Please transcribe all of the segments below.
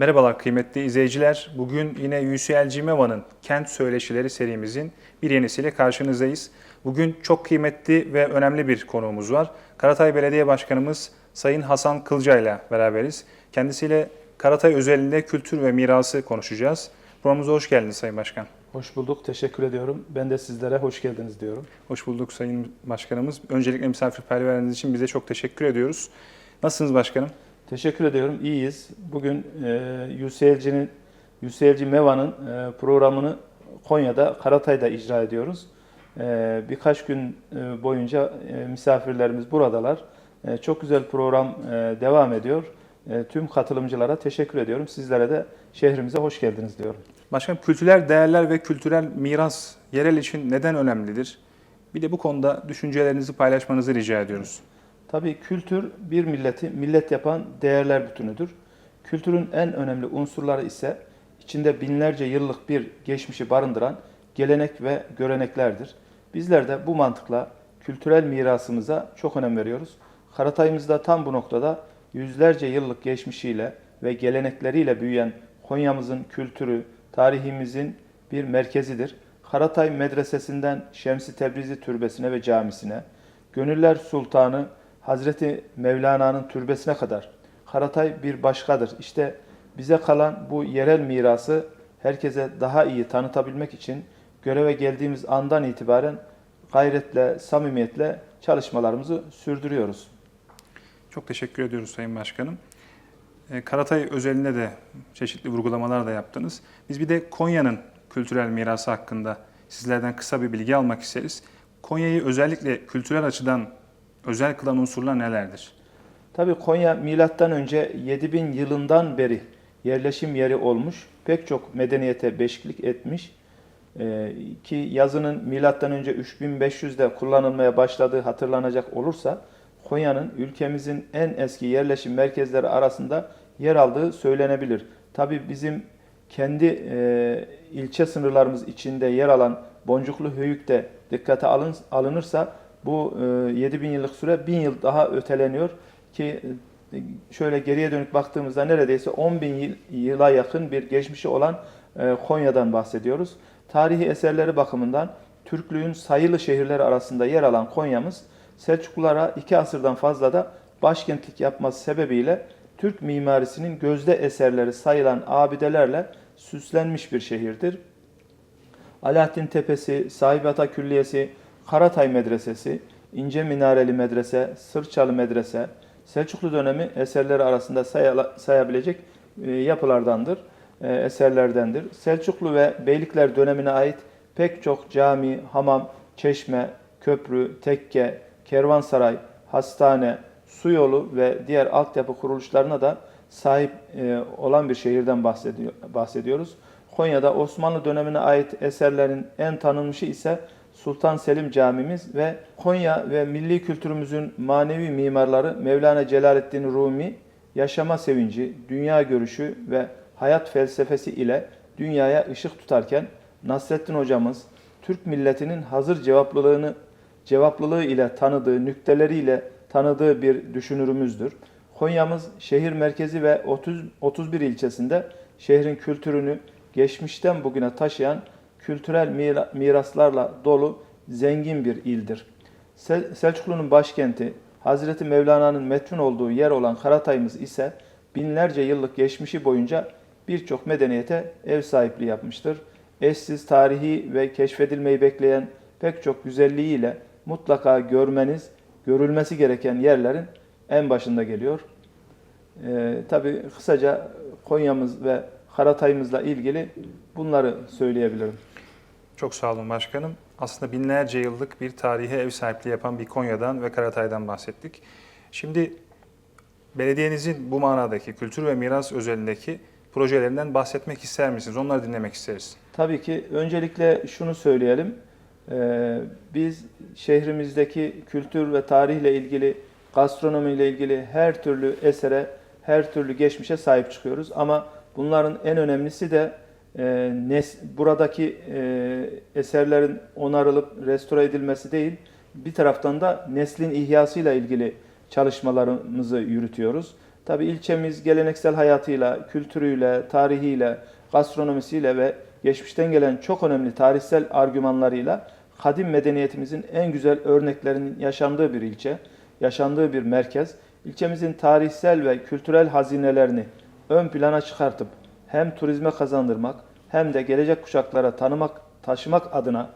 Merhabalar kıymetli izleyiciler. Bugün yine UCLG Meva'nın Kent Söyleşileri serimizin bir yenisiyle karşınızdayız. Bugün çok kıymetli ve önemli bir konuğumuz var. Karatay Belediye Başkanımız Sayın Hasan Kılca ile beraberiz. Kendisiyle Karatay özelinde kültür ve mirası konuşacağız. Programımıza hoş geldiniz Sayın Başkan. Hoş bulduk, teşekkür ediyorum. Ben de sizlere hoş geldiniz diyorum. Hoş bulduk Sayın Başkanımız. Öncelikle misafirperverliğiniz için bize çok teşekkür ediyoruz. Nasılsınız başkanım? Teşekkür ediyorum, iyiyiz. Bugün e, UCLG'nin, UCLG MEVA'nın e, programını Konya'da, Karatay'da icra ediyoruz. E, birkaç gün e, boyunca e, misafirlerimiz buradalar. E, çok güzel program e, devam ediyor. E, tüm katılımcılara teşekkür ediyorum. Sizlere de şehrimize hoş geldiniz diyorum. Başkanım kültürel değerler ve kültürel miras yerel için neden önemlidir? Bir de bu konuda düşüncelerinizi paylaşmanızı rica ediyoruz. Tabii kültür bir milleti millet yapan değerler bütünüdür. Kültürün en önemli unsurları ise içinde binlerce yıllık bir geçmişi barındıran gelenek ve göreneklerdir. Bizler de bu mantıkla kültürel mirasımıza çok önem veriyoruz. Karatay'ımızda tam bu noktada yüzlerce yıllık geçmişiyle ve gelenekleriyle büyüyen Konya'mızın kültürü, tarihimizin bir merkezidir. Karatay Medresesi'nden Şemsi Tebrizi Türbesi'ne ve camisine, Gönüller Sultanı Hazreti Mevlana'nın türbesine kadar Karatay bir başkadır. İşte bize kalan bu yerel mirası herkese daha iyi tanıtabilmek için göreve geldiğimiz andan itibaren gayretle, samimiyetle çalışmalarımızı sürdürüyoruz. Çok teşekkür ediyoruz Sayın Başkanım. Ee, Karatay özelinde de çeşitli vurgulamalar da yaptınız. Biz bir de Konya'nın kültürel mirası hakkında sizlerden kısa bir bilgi almak isteriz. Konya'yı özellikle kültürel açıdan özel kılan unsurlar nelerdir? Tabii Konya milattan önce 7000 yılından beri yerleşim yeri olmuş. Pek çok medeniyete beşiklik etmiş. Ee, ki yazının milattan önce 3500'de kullanılmaya başladığı hatırlanacak olursa Konya'nın ülkemizin en eski yerleşim merkezleri arasında yer aldığı söylenebilir. Tabii bizim kendi e, ilçe sınırlarımız içinde yer alan Boncuklu Höyük de dikkate alın, alınırsa bu e, 7000 yıllık süre 1000 yıl daha öteleniyor ki e, şöyle geriye dönük baktığımızda neredeyse 10 bin yıl, yıla yakın bir geçmişi olan e, Konya'dan bahsediyoruz. Tarihi eserleri bakımından Türklüğün sayılı şehirleri arasında yer alan Konya'mız Selçuklulara iki asırdan fazla da başkentlik yapması sebebiyle Türk mimarisinin gözde eserleri sayılan abidelerle süslenmiş bir şehirdir. Alaaddin Tepesi, Sahibata Külliyesi, Karatay Medresesi, İnce Minareli Medrese, Sırçalı Medrese, Selçuklu dönemi eserleri arasında sayabilecek e, yapılardandır, e, eserlerdendir. Selçuklu ve Beylikler dönemine ait pek çok cami, hamam, çeşme, köprü, tekke, kervansaray, hastane, su yolu ve diğer altyapı kuruluşlarına da sahip e, olan bir şehirden bahsediyor, bahsediyoruz. Konya'da Osmanlı dönemine ait eserlerin en tanınmışı ise Sultan Selim Camimiz ve Konya ve milli kültürümüzün manevi mimarları Mevlana Celaleddin Rumi yaşama sevinci, dünya görüşü ve hayat felsefesi ile dünyaya ışık tutarken Nasrettin hocamız Türk milletinin hazır cevaplılığını cevaplılığı ile tanıdığı, nükteleriyle tanıdığı bir düşünürümüzdür. Konya'mız şehir merkezi ve 30, 31 ilçesinde şehrin kültürünü geçmişten bugüne taşıyan kültürel mira- miraslarla dolu zengin bir ildir. Sel- Selçuklu'nun başkenti, Hazreti Mevlana'nın metfun olduğu yer olan Karatay'ımız ise binlerce yıllık geçmişi boyunca birçok medeniyete ev sahipliği yapmıştır. Eşsiz tarihi ve keşfedilmeyi bekleyen pek çok güzelliğiyle mutlaka görmeniz, görülmesi gereken yerlerin en başında geliyor. Ee, tabii kısaca Konya'mız ve Karatay'ımızla ilgili bunları söyleyebilirim. Çok sağ olun başkanım. Aslında binlerce yıllık bir tarihe ev sahipliği yapan bir Konya'dan ve Karatay'dan bahsettik. Şimdi belediyenizin bu manadaki kültür ve miras özelindeki projelerinden bahsetmek ister misiniz? Onları dinlemek isteriz. Tabii ki öncelikle şunu söyleyelim. Ee, biz şehrimizdeki kültür ve tarihle ilgili, gastronomiyle ilgili her türlü esere, her türlü geçmişe sahip çıkıyoruz. Ama bunların en önemlisi de e, nes- buradaki e, eserlerin onarılıp restore edilmesi değil, bir taraftan da neslin ihyasıyla ilgili çalışmalarımızı yürütüyoruz. Tabii ilçemiz geleneksel hayatıyla, kültürüyle, tarihiyle, gastronomisiyle ve geçmişten gelen çok önemli tarihsel argümanlarıyla kadim medeniyetimizin en güzel örneklerinin yaşandığı bir ilçe, yaşandığı bir merkez. İlçemizin tarihsel ve kültürel hazinelerini ön plana çıkartıp hem turizme kazandırmak hem de gelecek kuşaklara tanımak, taşımak adına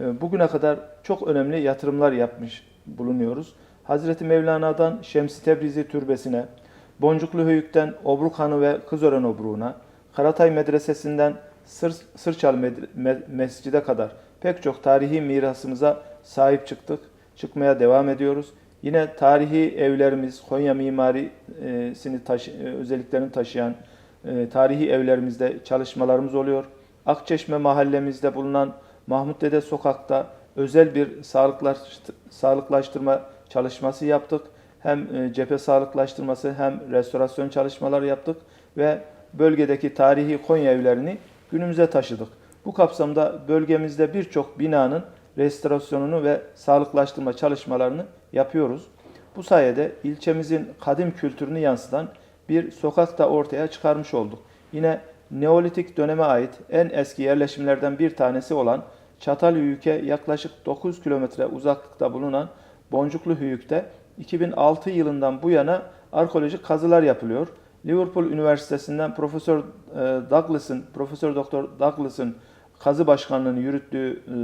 e, bugüne kadar çok önemli yatırımlar yapmış bulunuyoruz. Hazreti Mevlana'dan Şems-i Tebrizi Türbesi'ne, Boncuklu Höyük'ten Obruk Hanı ve Kızören Obruğu'na, Karatay Medresesi'nden Sır, Sırçal Mescid'e kadar pek çok tarihi mirasımıza sahip çıktık. Çıkmaya devam ediyoruz. Yine tarihi evlerimiz, Konya mimarisini taşı, özelliklerini taşıyan e, tarihi evlerimizde çalışmalarımız oluyor. Akçeşme mahallemizde bulunan Mahmut Dede Sokak'ta özel bir sağlıklaş- sağlıklaştırma çalışması yaptık. Hem e, cephe sağlıklaştırması hem restorasyon çalışmaları yaptık ve bölgedeki tarihi Konya evlerini günümüze taşıdık. Bu kapsamda bölgemizde birçok binanın restorasyonunu ve sağlıklaştırma çalışmalarını yapıyoruz. Bu sayede ilçemizin kadim kültürünü yansıtan bir sokak da ortaya çıkarmış olduk. Yine Neolitik döneme ait en eski yerleşimlerden bir tanesi olan Çatalhöyük'e yaklaşık 9 kilometre uzaklıkta bulunan Boncuklu Höyük'te 2006 yılından bu yana arkeolojik kazılar yapılıyor. Liverpool Üniversitesi'nden Profesör e, Douglas'ın, Profesör Doktor Douglas'ın kazı başkanlığını yürüttüğü e,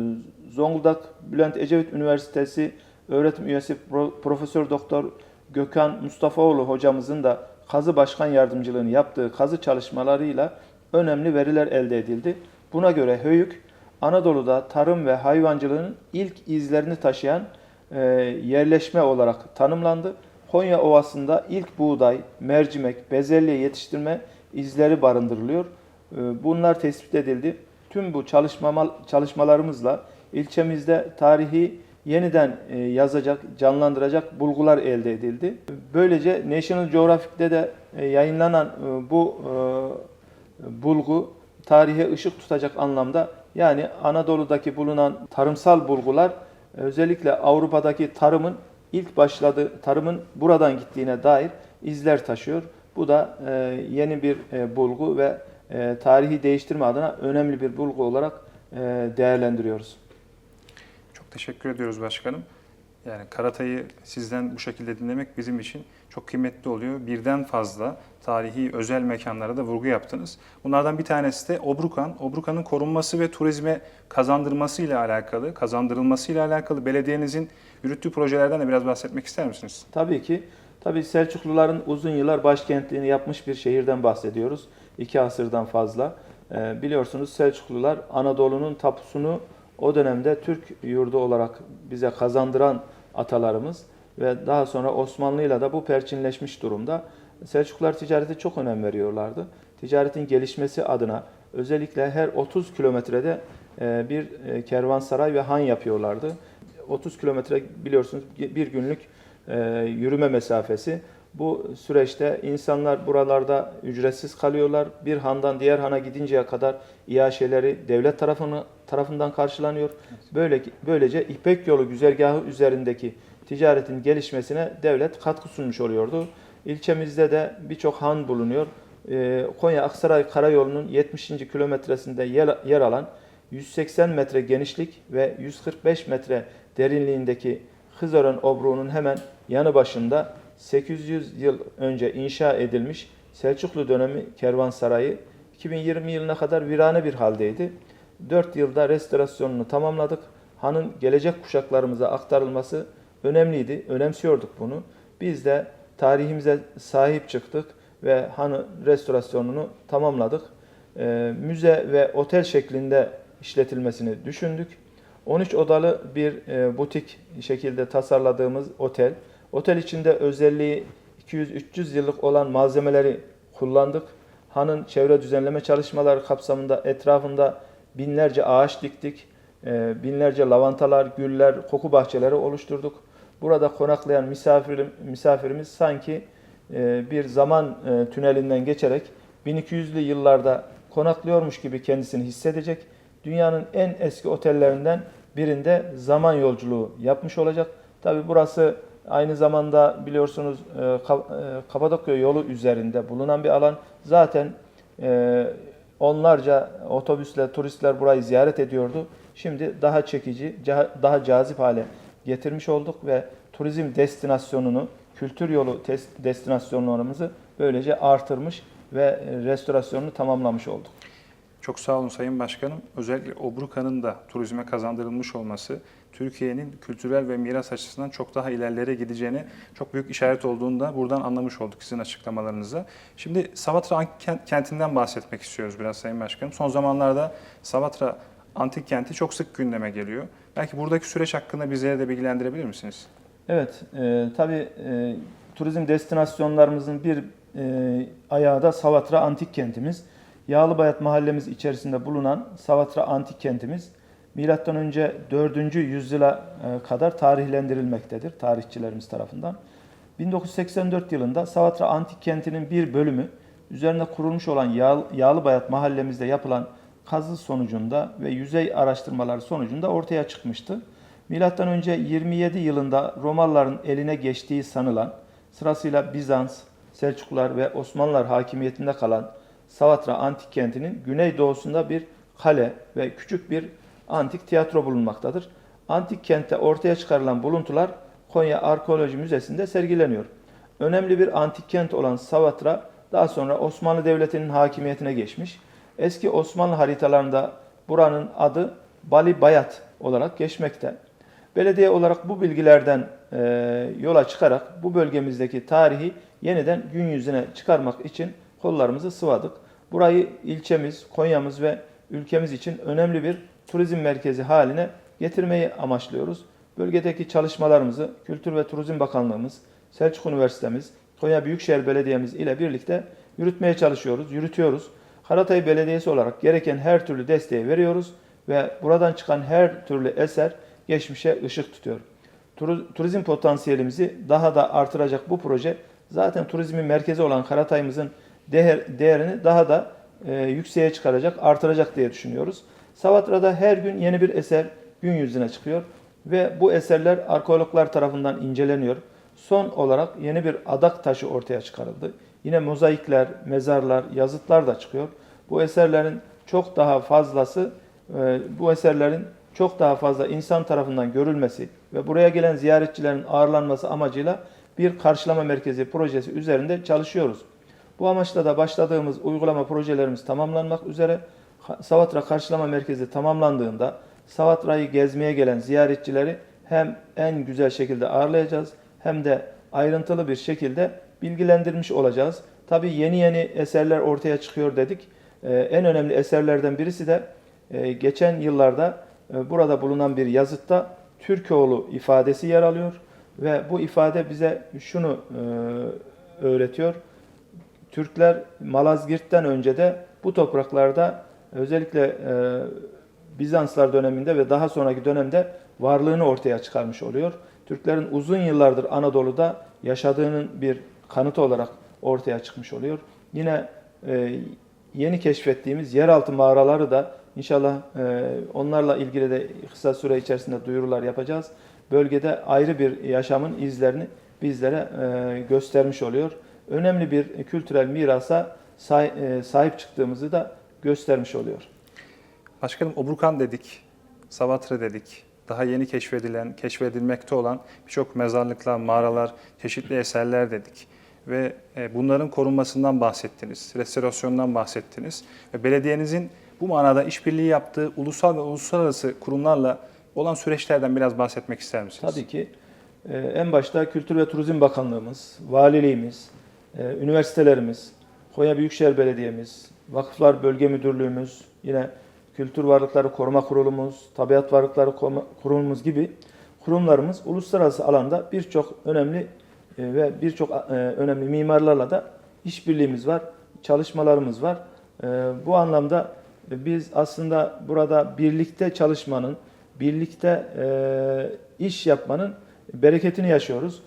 Zonguldak Bülent Ecevit Üniversitesi öğretim üyesi Pro- Profesör Doktor Gökhan Mustafaoğlu hocamızın da kazı başkan yardımcılığını yaptığı kazı çalışmalarıyla önemli veriler elde edildi. Buna göre Höyük, Anadolu'da tarım ve hayvancılığın ilk izlerini taşıyan e, yerleşme olarak tanımlandı. Konya Ovası'nda ilk buğday, mercimek, bezelye yetiştirme izleri barındırılıyor. E, bunlar tespit edildi. Tüm bu çalışma, çalışmalarımızla ilçemizde tarihi yeniden e, yazacak, canlandıracak bulgular elde edildi. Böylece National Geographic'te de e, yayınlanan e, bu bulgu tarihe ışık tutacak anlamda yani Anadolu'daki bulunan tarımsal bulgular özellikle Avrupa'daki tarımın ilk başladığı tarımın buradan gittiğine dair izler taşıyor. Bu da yeni bir bulgu ve tarihi değiştirme adına önemli bir bulgu olarak değerlendiriyoruz. Teşekkür ediyoruz başkanım. Yani Karatay'ı sizden bu şekilde dinlemek bizim için çok kıymetli oluyor. Birden fazla tarihi özel mekanlara da vurgu yaptınız. Bunlardan bir tanesi de Obrukan. Obrukan'ın korunması ve turizme kazandırması ile alakalı, kazandırılması ile alakalı belediyenizin yürüttüğü projelerden de biraz bahsetmek ister misiniz? Tabii ki. Tabii Selçukluların uzun yıllar başkentliğini yapmış bir şehirden bahsediyoruz. İki asırdan fazla. Ee, biliyorsunuz Selçuklular Anadolu'nun tapusunu o dönemde Türk yurdu olarak bize kazandıran atalarımız ve daha sonra Osmanlı'yla da bu perçinleşmiş durumda. Selçuklular ticarete çok önem veriyorlardı. Ticaretin gelişmesi adına özellikle her 30 kilometrede e, bir e, kervansaray ve han yapıyorlardı. 30 kilometre biliyorsunuz bir günlük e, yürüme mesafesi. Bu süreçte insanlar buralarda ücretsiz kalıyorlar. Bir handan diğer hana gidinceye kadar iaşeleri devlet tarafını, tarafından karşılanıyor. Böyle, böylece İpek yolu güzergahı üzerindeki ticaretin gelişmesine devlet katkı sunmuş oluyordu. İlçemizde de birçok han bulunuyor. Ee, Konya Aksaray Karayolu'nun 70. kilometresinde yer, yer alan 180 metre genişlik ve 145 metre derinliğindeki Hızören Obruğu'nun hemen yanı başında 800 yıl önce inşa edilmiş Selçuklu dönemi kervansarayı 2020 yılına kadar virane bir haldeydi. 4 yılda restorasyonunu tamamladık. Hanın gelecek kuşaklarımıza aktarılması önemliydi. Önemsiyorduk bunu. Biz de tarihimize sahip çıktık ve hanı restorasyonunu tamamladık. Ee, müze ve otel şeklinde işletilmesini düşündük. 13 odalı bir e, butik şekilde tasarladığımız otel. Otel içinde özelliği 200-300 yıllık olan malzemeleri kullandık. Hanın çevre düzenleme çalışmaları kapsamında etrafında binlerce ağaç diktik. E, binlerce lavantalar, güller, koku bahçeleri oluşturduk. Burada konaklayan misafirim, misafirimiz sanki e, bir zaman e, tünelinden geçerek 1200'lü yıllarda konaklıyormuş gibi kendisini hissedecek. Dünyanın en eski otellerinden birinde zaman yolculuğu yapmış olacak. Tabi burası Aynı zamanda biliyorsunuz e, e, Kapadokya yolu üzerinde bulunan bir alan. Zaten e, onlarca otobüsle turistler burayı ziyaret ediyordu. Şimdi daha çekici, daha cazip hale getirmiş olduk ve turizm destinasyonunu, kültür yolu destinasyonlarımızı böylece artırmış ve e, restorasyonunu tamamlamış olduk. Çok sağ olun Sayın Başkanım. Özellikle Obruka'nın da turizme kazandırılmış olması Türkiye'nin kültürel ve miras açısından çok daha ilerlere gideceğine çok büyük işaret olduğunu da buradan anlamış olduk sizin açıklamalarınızla. Şimdi Savatra Antik Kent- Kenti'nden bahsetmek istiyoruz biraz Sayın Başkanım. Son zamanlarda Savatra Antik Kenti çok sık gündeme geliyor. Belki buradaki süreç hakkında bizlere de bilgilendirebilir misiniz? Evet, e, tabii e, turizm destinasyonlarımızın bir e, ayağı da Savatra Antik Kentimiz. Yağlıbayat mahallemiz içerisinde bulunan Savatra Antik Kentimiz milattan önce 4. yüzyıla e, kadar tarihlendirilmektedir tarihçilerimiz tarafından. 1984 yılında Savatra Antik Kenti'nin bir bölümü üzerine kurulmuş olan Yağ- Yağlıbayat mahallemizde yapılan kazı sonucunda ve yüzey araştırmaları sonucunda ortaya çıkmıştı. Milattan önce 27 yılında Romalıların eline geçtiği sanılan sırasıyla Bizans, Selçuklular ve Osmanlılar hakimiyetinde kalan Savatra Antik Kenti'nin güneydoğusunda bir kale ve küçük bir antik tiyatro bulunmaktadır. Antik kentte ortaya çıkarılan buluntular Konya Arkeoloji Müzesi'nde sergileniyor. Önemli bir antik kent olan Savatra daha sonra Osmanlı Devleti'nin hakimiyetine geçmiş. Eski Osmanlı haritalarında buranın adı Bali Bayat olarak geçmekte. Belediye olarak bu bilgilerden e, yola çıkarak bu bölgemizdeki tarihi yeniden gün yüzüne çıkarmak için kollarımızı sıvadık. Burayı ilçemiz, Konya'mız ve ülkemiz için önemli bir turizm merkezi haline getirmeyi amaçlıyoruz. Bölgedeki çalışmalarımızı Kültür ve Turizm Bakanlığımız, Selçuk Üniversitemiz, Konya Büyükşehir Belediye'miz ile birlikte yürütmeye çalışıyoruz, yürütüyoruz. Karatay Belediyesi olarak gereken her türlü desteği veriyoruz ve buradan çıkan her türlü eser geçmişe ışık tutuyor. Turizm potansiyelimizi daha da artıracak bu proje zaten turizmin merkezi olan Karatay'ımızın değer, değerini daha da e, yükseğe çıkaracak, artıracak diye düşünüyoruz. Savatra'da her gün yeni bir eser gün yüzüne çıkıyor ve bu eserler arkeologlar tarafından inceleniyor. Son olarak yeni bir adak taşı ortaya çıkarıldı. Yine mozaikler, mezarlar, yazıtlar da çıkıyor. Bu eserlerin çok daha fazlası, e, bu eserlerin çok daha fazla insan tarafından görülmesi ve buraya gelen ziyaretçilerin ağırlanması amacıyla bir karşılama merkezi projesi üzerinde çalışıyoruz. Bu amaçla da başladığımız uygulama projelerimiz tamamlanmak üzere. Savatra Karşılama Merkezi tamamlandığında Savatra'yı gezmeye gelen ziyaretçileri hem en güzel şekilde ağırlayacağız hem de ayrıntılı bir şekilde bilgilendirmiş olacağız. Tabii yeni yeni eserler ortaya çıkıyor dedik. Ee, en önemli eserlerden birisi de e, geçen yıllarda e, burada bulunan bir yazıtta Türkoğlu ifadesi yer alıyor ve bu ifade bize şunu e, öğretiyor. Türkler Malazgirt'ten önce de bu topraklarda özellikle e, Bizanslar döneminde ve daha sonraki dönemde varlığını ortaya çıkarmış oluyor. Türklerin uzun yıllardır Anadolu'da yaşadığının bir kanıtı olarak ortaya çıkmış oluyor. Yine e, yeni keşfettiğimiz yeraltı mağaraları da inşallah e, onlarla ilgili de kısa süre içerisinde duyurular yapacağız. Bölgede ayrı bir yaşamın izlerini bizlere e, göstermiş oluyor. Önemli bir kültürel mirasa e, sahip çıktığımızı da göstermiş oluyor. Başkanım Obrukan dedik, Savatra dedik. Daha yeni keşfedilen, keşfedilmekte olan birçok mezarlıklar, mağaralar, çeşitli eserler dedik. Ve e, bunların korunmasından bahsettiniz, restorasyondan bahsettiniz. Ve belediyenizin bu manada işbirliği yaptığı ulusal ve uluslararası kurumlarla olan süreçlerden biraz bahsetmek ister misiniz? Tabii ki e, en başta Kültür ve Turizm Bakanlığımız, valiliğimiz, üniversitelerimiz, Konya Büyükşehir Belediye'miz, Vakıflar Bölge Müdürlüğümüz, yine Kültür Varlıkları Koruma Kurulumuz, Tabiat Varlıkları Kurulumuz gibi kurumlarımız uluslararası alanda birçok önemli e, ve birçok e, önemli mimarlarla da işbirliğimiz var, çalışmalarımız var. E, Bu anlamda biz aslında burada birlikte çalışmanın, birlikte iş yapmanın bereketini yaşıyoruz.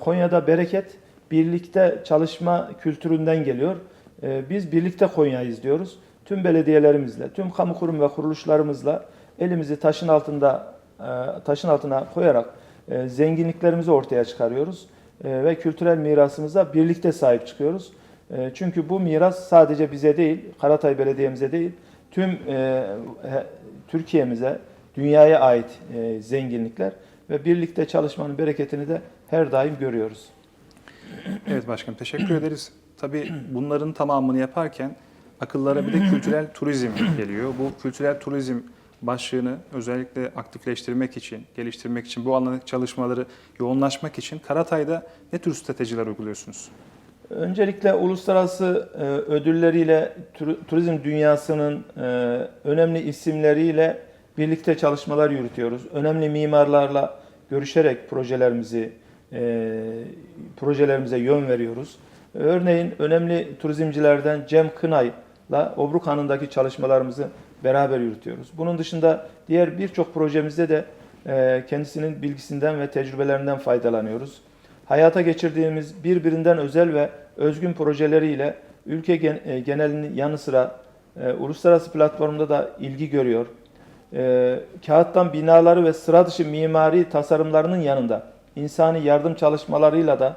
Konya'da bereket birlikte çalışma kültüründen geliyor. E, biz birlikte Konya'yız diyoruz. Tüm belediyelerimizle, tüm kamu kurum ve kuruluşlarımızla elimizi taşın altında e, taşın altına koyarak e, zenginliklerimizi ortaya çıkarıyoruz E, ve kültürel mirasımıza birlikte sahip çıkıyoruz. Çünkü bu miras sadece bize değil, Karatay Belediye'mize değil, tüm Türkiye'mize, dünyaya ait zenginlikler ve birlikte çalışmanın bereketini de her daim görüyoruz. Evet başkanım teşekkür ederiz. Tabii bunların tamamını yaparken akıllara bir de kültürel turizm geliyor. Bu kültürel turizm başlığını özellikle aktifleştirmek için, geliştirmek için, bu alandaki çalışmaları yoğunlaşmak için Karatay'da ne tür stratejiler uyguluyorsunuz? Öncelikle uluslararası e, ödülleriyle tur- turizm dünyasının e, önemli isimleriyle birlikte çalışmalar yürütüyoruz. Önemli mimarlarla görüşerek projelerimizi e, projelerimize yön veriyoruz. Örneğin önemli turizmcilerden Cem Kınay'la Obruk Hanı'ndaki çalışmalarımızı beraber yürütüyoruz. Bunun dışında diğer birçok projemizde de e, kendisinin bilgisinden ve tecrübelerinden faydalanıyoruz hayata geçirdiğimiz birbirinden özel ve özgün projeleriyle ülke e, genelinin yanı sıra e, uluslararası platformda da ilgi görüyor. E, kağıttan binaları ve sıra dışı mimari tasarımlarının yanında insani yardım çalışmalarıyla da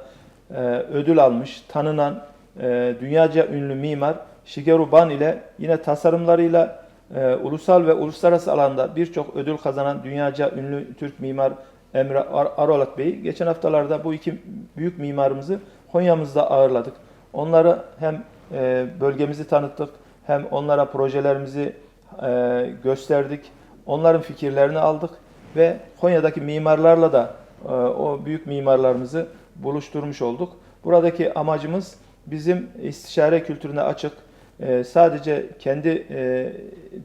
e, ödül almış, tanınan e, dünyaca ünlü mimar Shigeru Ban ile yine tasarımlarıyla e, ulusal ve uluslararası alanda birçok ödül kazanan dünyaca ünlü Türk mimar Emre Ar- Arolat Bey'i geçen haftalarda bu iki büyük mimarımızı Konya'mızda ağırladık. Onları hem e, bölgemizi tanıttık hem onlara projelerimizi e, gösterdik. Onların fikirlerini aldık ve Konya'daki mimarlarla da o büyük mimarlarımızı buluşturmuş olduk. Buradaki amacımız bizim istişare kültürüne açık, e, sadece kendi e,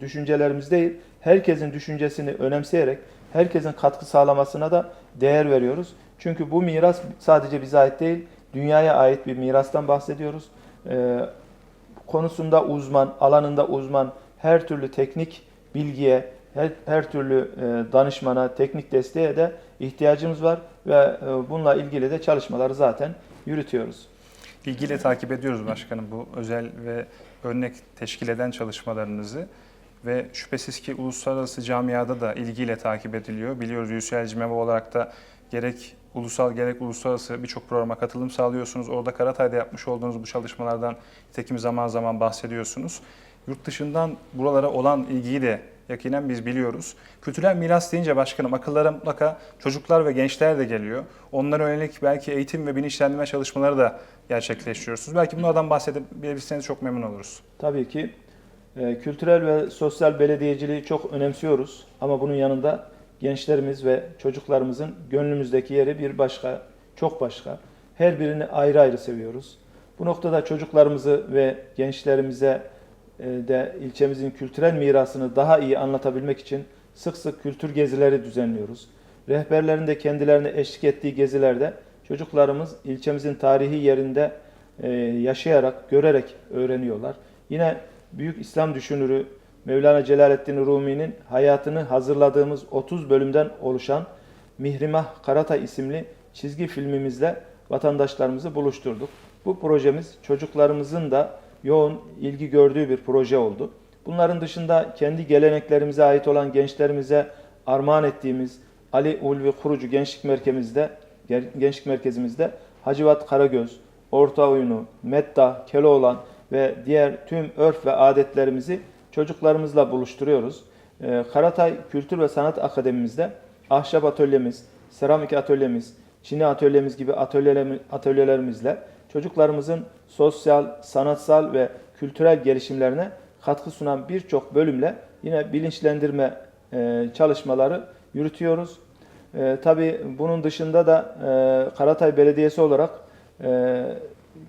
düşüncelerimiz değil, herkesin düşüncesini önemseyerek herkesin katkı sağlamasına da değer veriyoruz. Çünkü bu miras sadece bize ait değil, dünyaya ait bir mirastan bahsediyoruz. E, konusunda uzman, alanında uzman, her türlü teknik bilgiye, her, her türlü danışmana, teknik desteğe de ihtiyacımız var ve e, bununla ilgili de çalışmaları zaten yürütüyoruz. İlgiyle takip ediyoruz başkanım bu özel ve örnek teşkil eden çalışmalarınızı ve şüphesiz ki uluslararası camiada da ilgiyle takip ediliyor. Biliyoruz UCL CİMEV olarak da gerek ulusal gerek uluslararası birçok programa katılım sağlıyorsunuz. Orada Karatay'da yapmış olduğunuz bu çalışmalardan nitekim zaman zaman bahsediyorsunuz. Yurt dışından buralara olan ilgiyi de yakinen biz biliyoruz. Kültürel miras deyince başkanım akıllara mutlaka çocuklar ve gençler de geliyor. Onlara yönelik belki eğitim ve bilinçlendirme çalışmaları da gerçekleştiriyorsunuz. Belki bunlardan bahsedebilirseniz çok memnun oluruz. Tabii ki e, kültürel ve sosyal belediyeciliği çok önemsiyoruz ama bunun yanında gençlerimiz ve çocuklarımızın gönlümüzdeki yeri bir başka, çok başka. Her birini ayrı ayrı seviyoruz. Bu noktada çocuklarımızı ve gençlerimize de ilçemizin kültürel mirasını daha iyi anlatabilmek için sık sık kültür gezileri düzenliyoruz. Rehberlerin de kendilerine eşlik ettiği gezilerde çocuklarımız ilçemizin tarihi yerinde e, yaşayarak, görerek öğreniyorlar. Yine büyük İslam düşünürü Mevlana Celaleddin Rumi'nin hayatını hazırladığımız 30 bölümden oluşan Mihrimah Karatay isimli çizgi filmimizle vatandaşlarımızı buluşturduk. Bu projemiz çocuklarımızın da yoğun ilgi gördüğü bir proje oldu. Bunların dışında kendi geleneklerimize ait olan gençlerimize armağan ettiğimiz Ali Ulvi Kurucu Gençlik Merkezimizde Gençlik Merkezimizde Hacivat Karagöz, Orta Oyunu, Metta, Keloğlan ve diğer tüm örf ve adetlerimizi çocuklarımızla buluşturuyoruz. Ee, Karatay Kültür ve Sanat Akademimizde ahşap atölyemiz, seramik atölyemiz, çini atölyemiz gibi atölyelerimi- atölyelerimizle çocuklarımızın sosyal, sanatsal ve kültürel gelişimlerine katkı sunan birçok bölümle yine bilinçlendirme e, çalışmaları yürütüyoruz. E, tabii bunun dışında da e, Karatay Belediyesi olarak e,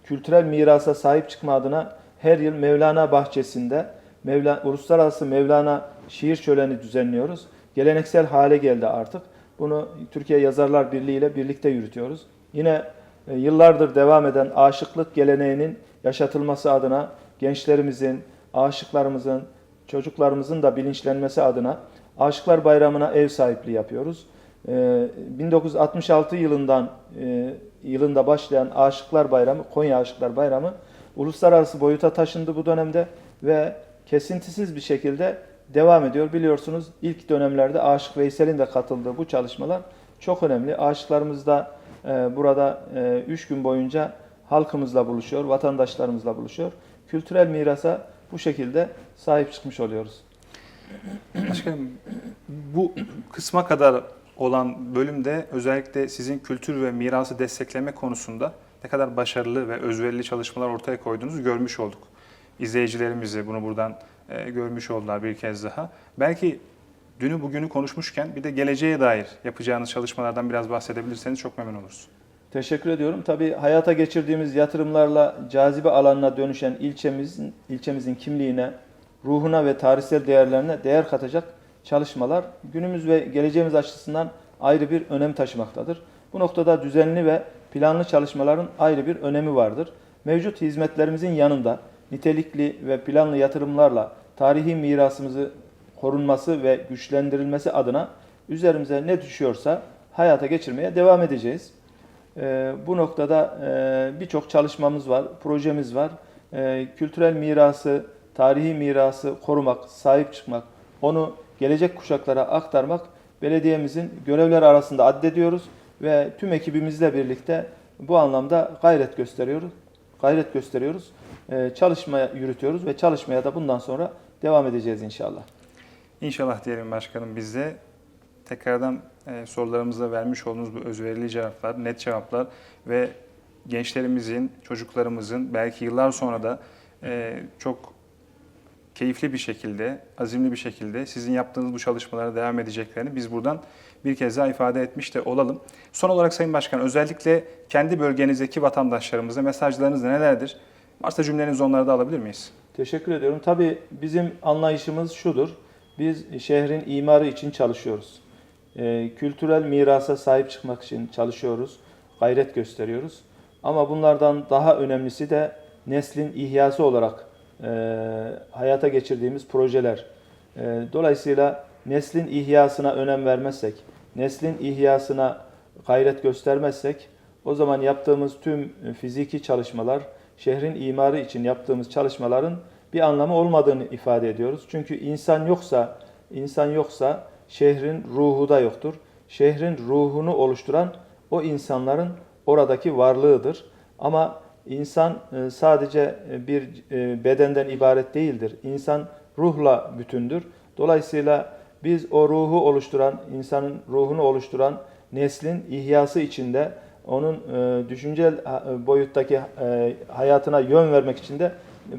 kültürel mirasa sahip çıkma adına her yıl Mevlana Bahçesi'nde Mevla, Uluslararası Mevlana Şiir Şöleni düzenliyoruz. Geleneksel hale geldi artık. Bunu Türkiye Yazarlar Birliği ile birlikte yürütüyoruz. Yine yıllardır devam eden aşıklık geleneğinin yaşatılması adına gençlerimizin, aşıklarımızın, çocuklarımızın da bilinçlenmesi adına Aşıklar Bayramı'na ev sahipliği yapıyoruz. Ee, 1966 yılından e, yılında başlayan Aşıklar Bayramı, Konya Aşıklar Bayramı uluslararası boyuta taşındı bu dönemde ve kesintisiz bir şekilde devam ediyor. Biliyorsunuz ilk dönemlerde Aşık Veysel'in de katıldığı bu çalışmalar çok önemli. Aşıklarımız da e, burada 3 gün boyunca halkımızla buluşuyor, vatandaşlarımızla buluşuyor. Kültürel mirasa bu şekilde sahip çıkmış oluyoruz. Başkanım bu kısma kadar olan bölümde özellikle sizin kültür ve mirası destekleme konusunda ne kadar başarılı ve özverili çalışmalar ortaya koyduğunuzu görmüş olduk. İzleyicilerimiz de bunu buradan e, görmüş oldular bir kez daha. Belki dünü bugünü konuşmuşken bir de geleceğe dair yapacağınız çalışmalardan biraz bahsedebilirseniz çok memnun oluruz. Teşekkür ediyorum. Tabii hayata geçirdiğimiz yatırımlarla cazibe alanına dönüşen ilçemizin ilçemizin kimliğine, ruhuna ve tarihsel değerlerine değer katacak çalışmalar günümüz ve geleceğimiz açısından ayrı bir önem taşımaktadır. Bu noktada düzenli ve planlı çalışmaların ayrı bir önemi vardır. Mevcut hizmetlerimizin yanında nitelikli ve planlı yatırımlarla tarihi mirasımızı korunması ve güçlendirilmesi adına üzerimize ne düşüyorsa hayata geçirmeye devam edeceğiz. Ee, bu noktada e, birçok çalışmamız var, projemiz var. Ee, kültürel mirası, tarihi mirası korumak, sahip çıkmak, onu gelecek kuşaklara aktarmak belediyemizin görevleri arasında addediyoruz ve tüm ekibimizle birlikte bu anlamda gayret gösteriyoruz. Gayret gösteriyoruz. Ee, çalışma yürütüyoruz ve çalışmaya da bundan sonra devam edeceğiz inşallah. İnşallah diyelim başkanım biz de tekrardan e, sorularımıza vermiş olduğunuz bu özverili cevaplar, net cevaplar ve gençlerimizin, çocuklarımızın belki yıllar sonra da e, çok keyifli bir şekilde, azimli bir şekilde sizin yaptığınız bu çalışmalara devam edeceklerini biz buradan bir kez daha ifade etmiş de olalım. Son olarak Sayın Başkan özellikle kendi bölgenizdeki vatandaşlarımıza mesajlarınız nelerdir? Varsa cümlenizi onları da alabilir miyiz? Teşekkür ediyorum. Tabii bizim anlayışımız şudur. Biz şehrin imarı için çalışıyoruz. Ee, kültürel mirasa sahip çıkmak için çalışıyoruz. Gayret gösteriyoruz. Ama bunlardan daha önemlisi de neslin ihyası olarak e, hayata geçirdiğimiz projeler. E, dolayısıyla neslin ihyasına önem vermezsek, neslin ihyasına gayret göstermezsek o zaman yaptığımız tüm fiziki çalışmalar, şehrin imarı için yaptığımız çalışmaların bir anlamı olmadığını ifade ediyoruz. Çünkü insan yoksa, insan yoksa şehrin ruhu da yoktur. Şehrin ruhunu oluşturan o insanların oradaki varlığıdır. Ama insan e, sadece bir e, bedenden ibaret değildir. İnsan ruhla bütündür. Dolayısıyla biz o ruhu oluşturan, insanın ruhunu oluşturan neslin ihyası içinde onun e, düşüncel e, boyuttaki e, hayatına yön vermek için de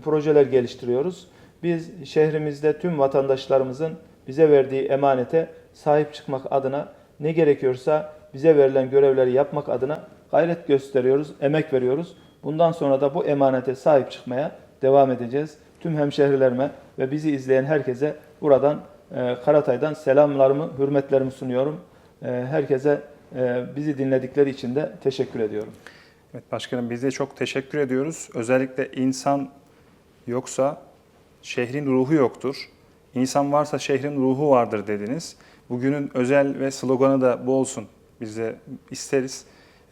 projeler geliştiriyoruz. Biz şehrimizde tüm vatandaşlarımızın bize verdiği emanete sahip çıkmak adına ne gerekiyorsa bize verilen görevleri yapmak adına gayret gösteriyoruz, emek veriyoruz. Bundan sonra da bu emanete sahip çıkmaya devam edeceğiz. Tüm hemşehrilerime ve bizi izleyen herkese buradan e, Karatay'dan selamlarımı, hürmetlerimi sunuyorum. E, herkese e, bizi dinledikleri için de teşekkür ediyorum. Evet başkanım biz de çok teşekkür ediyoruz. Özellikle insan yoksa şehrin ruhu yoktur. İnsan varsa şehrin ruhu vardır dediniz. Bugünün özel ve sloganı da bu olsun. Biz de isteriz.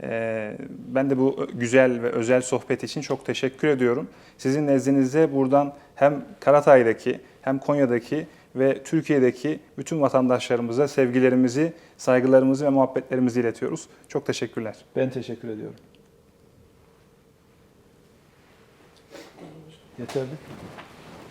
Ee, ben de bu güzel ve özel sohbet için çok teşekkür ediyorum. Sizin nezdinizde buradan hem Karatay'daki hem Konya'daki ve Türkiye'deki bütün vatandaşlarımıza sevgilerimizi, saygılarımızı ve muhabbetlerimizi iletiyoruz. Çok teşekkürler. Ben teşekkür ediyorum. Yeterli.